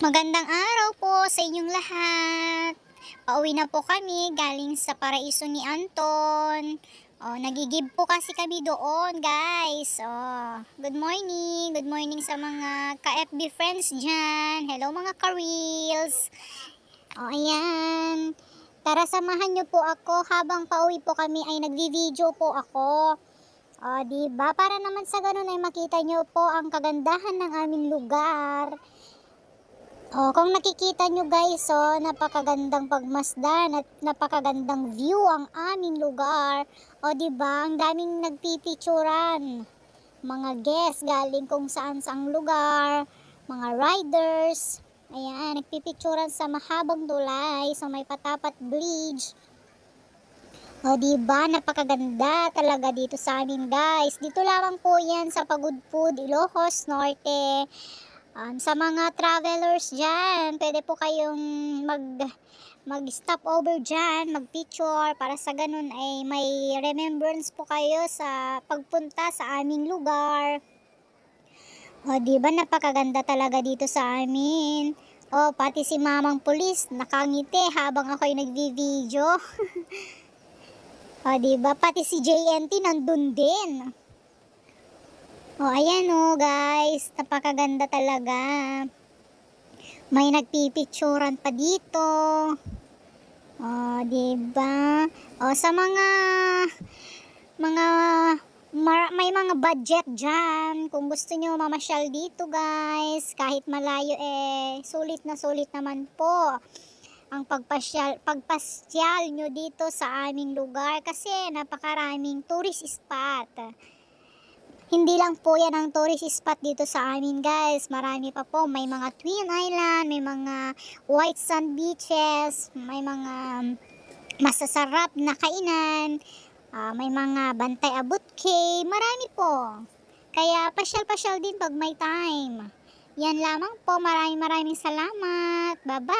Magandang araw po sa inyong lahat. Pauwi na po kami galing sa paraiso ni Anton. Oh, nagigib po kasi kami doon, guys. Oh, good morning. Good morning sa mga ka-FB friends dyan. Hello mga ka-reels. Oh, ayan. Tara samahan niyo po ako habang pauwi po kami ay nagvi-video po ako. Oh, di ba? Para naman sa ganun ay makita niyo po ang kagandahan ng aming lugar. Oh, kung nakikita nyo guys, oh, napakagandang pagmasdan at napakagandang view ang aming lugar. O, di ba? Ang daming nagpipicturan. Mga guests galing kung saan saang lugar, mga riders. Ayan, nagpipicturan sa mahabang tulay, sa may patapat bridge. O, di ba? Napakaganda talaga dito sa amin, guys. Dito lamang po yan sa Pagudpud, Ilocos Norte. Um, sa mga travelers dyan, pwede po kayong mag mag-stop over dyan, mag-picture para sa ganun ay may remembrance po kayo sa pagpunta sa aming lugar. O, di ba napakaganda talaga dito sa amin. O, pati si mamang pulis nakangiti habang ako'y nagvi-video. o, di ba pati si JNT nandun din. Oh, ayan oh, guys. Napakaganda talaga. May nagpipicturan pa dito. Oh, 'di ba? Oh, sa mga mga mar- may mga budget diyan. Kung gusto niyo mamasyal dito, guys, kahit malayo eh sulit na sulit naman po ang pagpasyal pagpasyal nyo dito sa aming lugar kasi napakaraming tourist spot. Hindi lang po yan ang tourist spot dito sa amin guys. Marami pa po. May mga Twin Island, may mga white sand beaches, may mga masasarap na kainan, ah, may mga bantay abot cave. Marami po. Kaya pasyal-pasyal din pag may time. Yan lamang po. Maraming maraming salamat. Bye-bye.